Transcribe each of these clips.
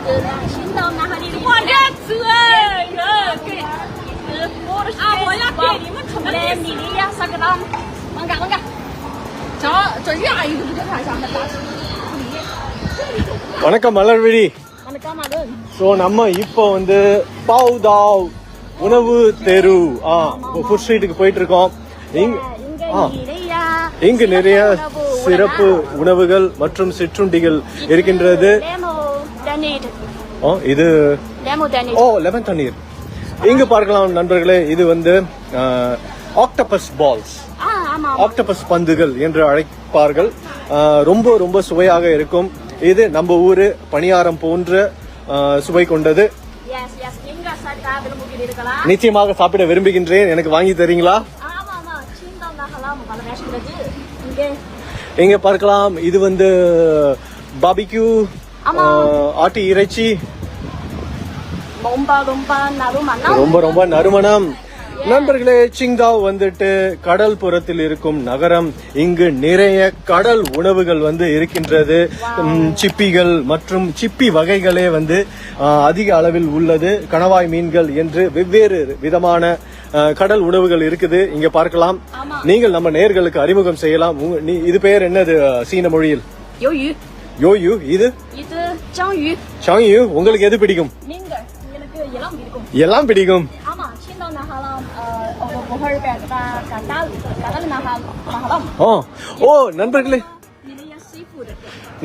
个青岛哪里的？我这车，这给，我的啊，我要给你们怎么来你的呀，啥个当？往嘎往嘎。这这越矮一点就看上面大。 வணக்கம் மலர்விழி 俺们干嘛的？ ஸோ நம்ம இப்போ வந்து பாவ்தாவ் உணவு தெரு ஆ ஃபுட் ஸ்ட்ரீட்டுக்கு போயிட்டு இருக்கோம் இங்க 应该 ஆ 你的呀。 இங்கு நிறைய சிறப்பு உணவுகள் மற்றும் சிற்றுண்டிகள் இருக்கின்றது Danid. ஓ இது Lemo Danid. ஓ லெமன் தண்ணீர். இங்கு பார்க்கலாம் நண்பர்களே இது வந்து ஆக்டபஸ் பால்ஸ் ஆக்டபஸ் பந்துகள் என்று அழைப்பார்கள். ரொம்ப ரொம்ப சுவையாக இருக்கும். இது நம்ம ஊரு பணியாரம் போன்ற சுவை கொண்டது. நிச்சயமாக சாப்பிட விரும்புகின்றேன். எனக்கு வாங்கி தரீங்களா? இங்கே. பார்க்கலாம். இது வந்து பாபிக்யூ. ஆட்டு இறைச்சி. ரொம்ப ரொம்ப நறுமணம். ரொம்ப ரொம்ப நறுமணம். நண்பர்களே சிங்காவ் வந்துட்டு கடல் புறத்தில் இருக்கும் நகரம். இங்கு நிறைய கடல் உணவுகள் வந்து இருக்கின்றது. சிப்பிகள் மற்றும் சிப்பி வகைகளே வந்து அதிக அளவில் உள்ளது. கணவாய் மீன்கள் என்று வெவ்வேறு விதமான கடல் உணவுகள் இருக்குது. இங்க பார்க்கலாம். நீங்கள் நம்ம நேர்களுக்கு அறிமுகம் செய்யலாம். இது பெயர் என்னது சீன மொழியில்? யோயு இது? இது சாங்யூ சாங்யூ உங்களுக்கு எது பிடிக்கும்? நீங்க எனக்கு எல்லாம் பிடிக்கும். எல்லாம் பிடிக்கும். ஆமா சீனா நஹலாம் ஒரு புகழ் பெற்ற கண்டால் கடல் நஹலாம் ஓ ஓ நண்பர்களே.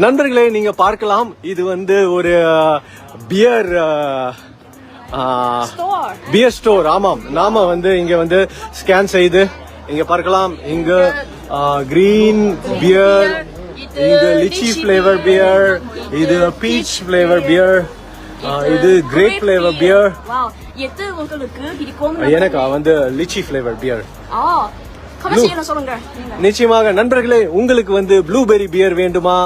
நண்பர்களே நீங்க பார்க்கலாம். இது வந்து ஒரு பியர் பியர் ஸ்டோர் ஆமாம். நாம வந்து இங்க வந்து ஸ்கேன் செய்து இங்க பார்க்கலாம். இங்க கிரீன் பியர் இங்க லிச்சி ஃபிளேவர் பியர் இது பீச் ஃபிளேவர் பியர் இது கிரேப் ஃபிளேவர் பியர் எனக்கு வந்து லிச்சி ஃபிளேவர் பியர் நிச்சயமாக நண்பர்களே உங்களுக்கு வந்து ப்ளூபெரி பியர் வேண்டுமா?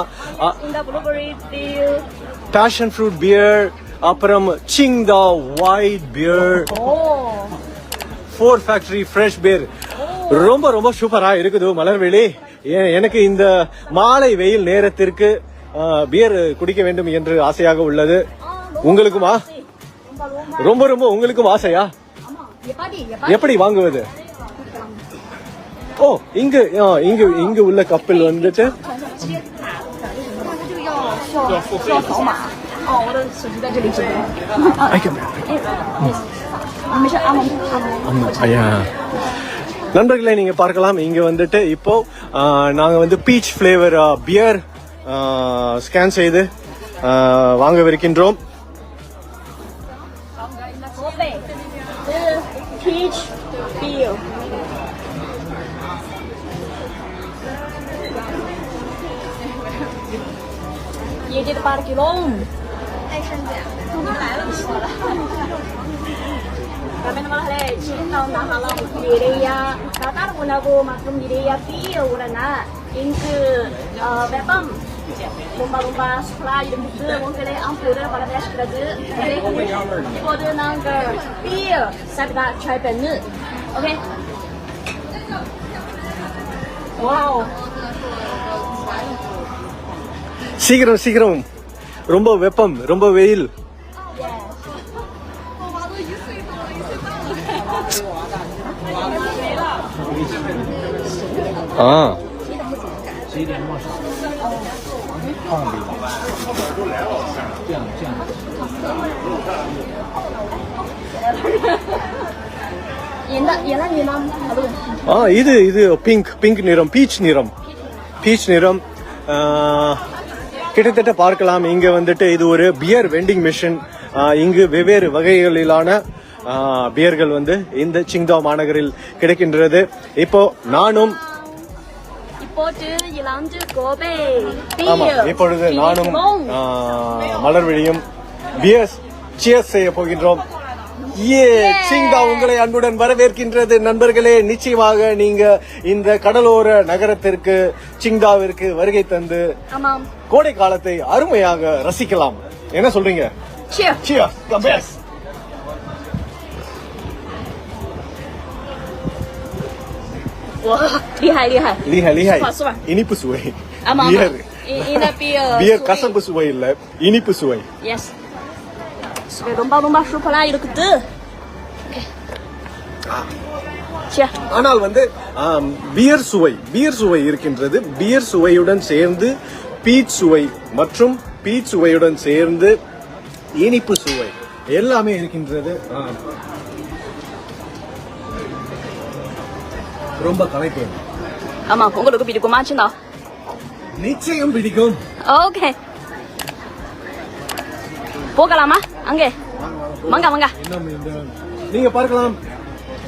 பேஷன் ஃப்ரூட் பியர் அப்புறம் Tsingtao white beer four factory fresh beer ரொம்ப ரொம்ப சூப்பரா இருக்குது மலர்வெளி எனக்கு இந்த மாலை வெயில் நேரத்திற்கு பியர் குடிக்க வேண்டும் என்று ஆசையாக உள்ளது. உங்களுக்குமா? ரொம்ப ரொம்ப உங்களுக்கும் ஆசையா? எப்படி வாங்குவது? ஓ இங்கு இங்கு இங்கு உள்ள கப்பல் வந்துட்டு? ஐயா. நண்பர்களை நீங்கள் பார்க்கலாம். இங்கே வந்துட்டு இப்போ நாங்கள் வந்து பீச் ஃப்ளேவர் பியர் ஸ்கேன் செய்து வாங்கவிருக்கின்றோம். Dia. Bepam, lumba-lumba sekolah இப்போது நாங்கள் ட்ரை பண்ணு ஓகே வாவ் சீக்கிரம் சீக்கிரம் ரொம்ப வெப்பம் ரொம்ப வெயில் ஆ என்ன என்ன நிறம் அது ஆ இது இது பிங்க் பிங்க் நிறம் பீச் நிறம் பீச் நிறம் கிட்டத்தட்ட பார்க்கலாம். இங்க வந்துட்டு இது ஒரு பியர் வெண்டிங் மிஷின் இங்கு வெவ்வேறு வகைகளிலான பியர்கள் வந்து இந்த சிங்தா மாநகரில் கிடைக்கின்றது. இப்போ நானும் இப்போது இளஞ்சு கோபை. ஆமா இப்பொழுது நானும் மலர்விழியும் பியர்ஸ் சியர்ஸ் செய்ய போகின்றோம். ஏ சிங்கா உங்களை அன்புடன் வரவேற்கின்றது. நண்பர்களே நிச்சயமாக நீங்க இந்த கடலோர நகரத்திற்கு சிங்தாவிற்கு வருகை தந்து கோடை காலத்தை அருமையாக ரசிக்கலாம். என்ன சொல்றீங்க? 哇厉害厉害 厉害厉害 சுவா, சுவா. இனிப்பு சுவை ஆமா ஆமா பியர் இந்த பியர் பியர் கசப்பு சுவை இல்ல இனிப்பு சுவை S sebagai domba-domba supply itu gede. Oke. Cia. ஆனால் வந்து ஆம், பியர் சுவை பியர் சுவை இருக்கின்றது பியர் சுவையுடன் சேர்ந்து பீச் சுவை மற்றும் பீச் சுவையுடன் சேர்ந்து இனிப்பு சுவை எல்லாமே இருக்கின்றது ரொம்ப கலைப்பு ஆமா உங்களுக்கு பிடிக்குமா சிந்தா நிச்சயம் பிடிக்கும். ஓகே. போகலாமா? அங்கே. வாங்க வாங்க நீங்க பார்க்கலாம்.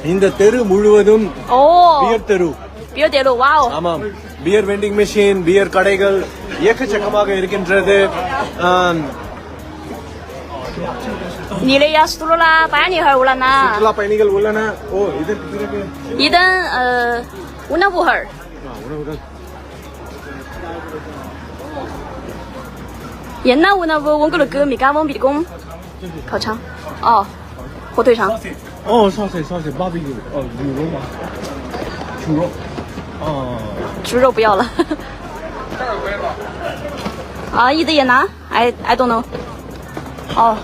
இந்த தெரு முழுவதும் ஓ. பியர் தெரு. பியோ தேடு வாவ். ஆமாம். பியர் வெண்டிங் மெஷின் பியர் கடைகள் எக்கச்சக்கமாக இருக்கின்றது. 你的钥匙堵了啦，班里哈乌我啷？哦，一等？呃，乌那乌哈儿。啊，我那屋等。人那屋那屋，我搁了米干，我米工，烤肠，哦，火腿肠。哦，烧菜烧菜，barbecue，哦，牛肉吗？猪肉，哦。猪肉不要了。啊，一也拿，I I don't know，哦。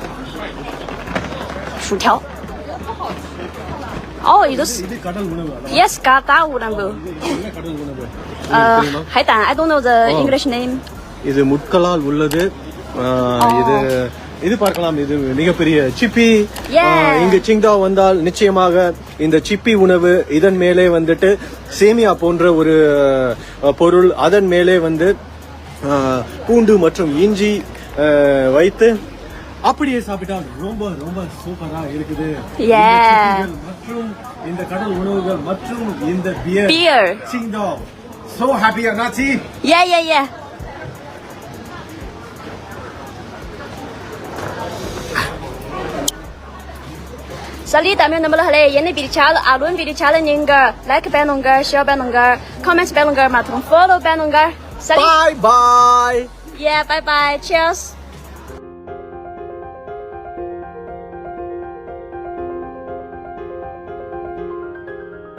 தெரியுமா? 海胆 I don't know the Oh. English name இது முட்களால் உள்ளது. இது இது பார்க்கலாம். இது மிகப்பெரிய சிப்பி. இங்கு சிங்டா வந்தால் நிச்சயமாக இந்த சிப்பி உணவு இதன் மேலே வந்துட்டு சேமியா போன்ற ஒரு பொருள் அதன் மேலே வந்து பூண்டு மற்றும் இஞ்சி வைத்து அப்படியே சாப்பிட்டால் ரொம்ப ரொம்ப சூப்பரா இருக்குது இந்த Yeah. சிப்பிகள் மற்றும் இந்த கடல் உணவுகள் மற்றும் இந்த pier beer Qingdao so happy அண்ணாச்சி yeah yeah yeah Salita, meu nome é Yene Bichal, Alun Bichal Ninga, like Benunga, share Benunga, comment Benunga, Matum follow Benunga. Salut. bye bye Yeah, bye bye. Cheers.